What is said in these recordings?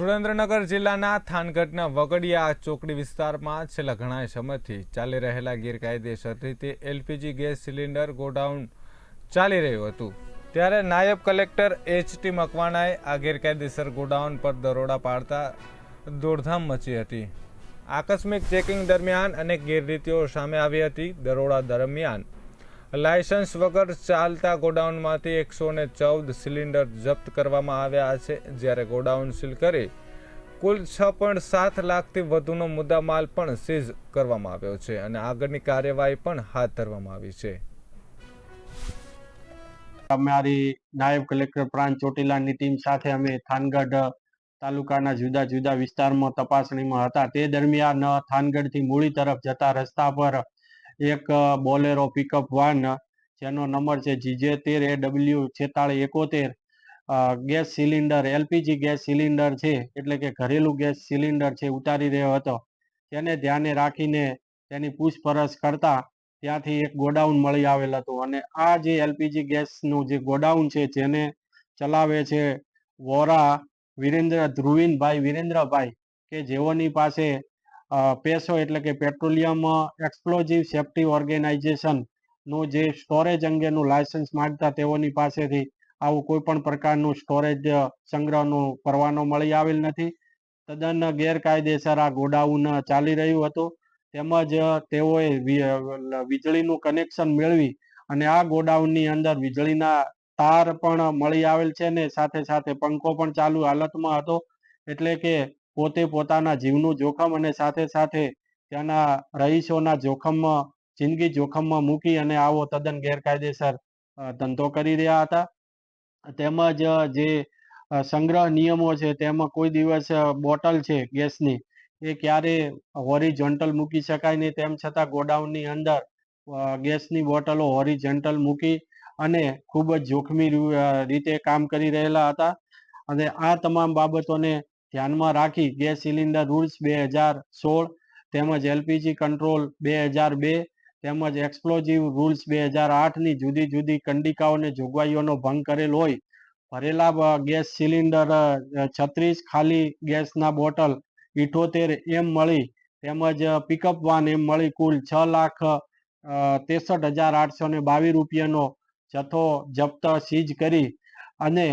સુરેન્દ્રનગર જિલ્લાના થાનગઢના વગડિયા ચોકડી વિસ્તારમાં છેલ્લા ઘણા સમયથી ચાલી રહેલા ગેરકાયદેસર રીતે એલપીજી ગેસ સિલિન્ડર ગોડાઉન ચાલી રહ્યું હતું. ત્યારે નાયબ કલેક્ટર એચ ટી મકવાણાએ આ ગેરકાયદેસર ગોડાઉન પર દરોડા પાડતા દોડધામ મચી હતી. આકસ્મિક ચેકિંગ દરમિયાન અનેક ગેરરીતિઓ સામે આવી હતી. દરોડા દરમિયાન લાયસન્સ વગર ચાલતા ગોડાઉનમાંથી એકસો ને ચૌદ સિલિન્ડર જપ્ત કરવામાં આવ્યા છે. જ્યારે ગોડાઉન સીલ કરી કુલ છ પોઈન્ટ સાત લાખથી વધુનો મુદ્દામાલ પણ સીઝ કરવામાં આવ્યો છે અને આગળની કાર્યવાહી પણ હાથ ધરવામાં આવી છે. અમારી નાયબ કલેક્ટર પ્રાંત ચોટીલાની ટીમ સાથે અમે થાનગઢ તાલુકાના જુદા જુદા વિસ્તારમાં તપાસણીમાં હતા. તે દરમિયાન થાનગઢથી મૂળી તરફ જતા રસ્તા પર એક બોલેરો પિકઅપ વાન જેનો નંબર છે જીજે તેર એ ડબલ્યુ છેતાળીસ એકોતેર. Gas cylinder LPG gas cylinder છે, એટલે કે ઘરેલું ગેસ સિલિન્ડર છે, ઉતારી રહ્યો હતો. તેને ધ્યાને રાખીને તેની પૂછપરછ કરતા ત્યાંથી એક ગોડાઉન મળી આવેલ હતું અને આ જે એલપીજી ગેસનું જે ગોડાઉન છે, જેને ચલાવે છે વોરા વિરેન્દ્ર ધ્રુવીનભાઈ વિરેન્દ્રભાઈ, કે જેઓની પાસે પેસો એટલે કે પેટ્રોલિયમ એક્સપ્લોઝિવ સેફ્ટી ઓર્ગેનાઇઝેશનનું જે સ્ટોરેજ અંગેનું લાયસન્સ માંગતા તેઓની પાસેથી આવું કોઈ પણ પ્રકારનું સ્ટોરેજ સંગ્રહનું પરવાનો મળી આવેલ નથી. તદ્દન ગેરકાયદેસર આ ગોડાઉન ચાલી રહ્યું હતું. તેમજ તેઓએ વીજળીનું કનેક્શન મેળવી અને આ ગોડાઉનની અંદર વીજળીના તાર પણ મળી આવેલ છે ને સાથે સાથે પંખો પણ ચાલુ હાલતમાં હતો. એટલે કે પોતે પોતાના જીવનું જોખમ અને સાથે સાથે ત્યાંના રહીશોના જોખમમાં, જિંદગી જોખમમાં મૂકી અને આવો તદ્દન ગેરકાયદેસર ધંધો કરી રહ્યા હતા. તેમજ જે સંગ્રહ નિયમો છે તેમાં કોઈ દિવસ બોટલ છે ગેસની, એ ક્યારે હોરિઝોન્ટલ મૂકી શકાય નહીં. તેમ છતાં ગોડાઉનની અંદર ગેસની બોટલો હોરિઝોન્ટલ મૂકી અને ખૂબ જ જોખમી રીતે કામ કરી રહેલા હતા. અને આ તમામ બાબતોને ધ્યાનમાં રાખી ગેસ સિલિન્ડર રૂલ્સ બે હજાર સોળ તેમજ એલપીજી કંટ્રોલ બે હજાર બે તેમજ એક્સપ્લોઝિવ રૂલ્સ બે હજાર આઠની જુદી જુદી કંડિકાઓને જોગવાઈઓનો ભંગ કરેલ હોય. ભરેલા ગેસ સિલિન્ડર છત્રીસ ખાલી ગેસના બોટલ ઇઠોતેર એમ મળી તેમજ પિકઅપ વાન એમ મળી કુલ છ લાખ ત્રેસઠ હજાર આઠસો ને બાવીસ રૂપિયાનો જથ્થો જપ્ત સીઝ કરી અને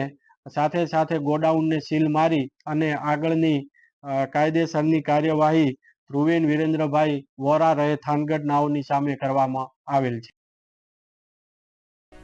સાથે સાથે ગોડાઉનને સીલ મારી અને આગળની કાયદેસરની કાર્યવાહી ધ્રુવીન વિરેન્દ્રભાઈ વોરા રહે થાનગઢ નાઓની સામે કરવામાં આવેલ છે.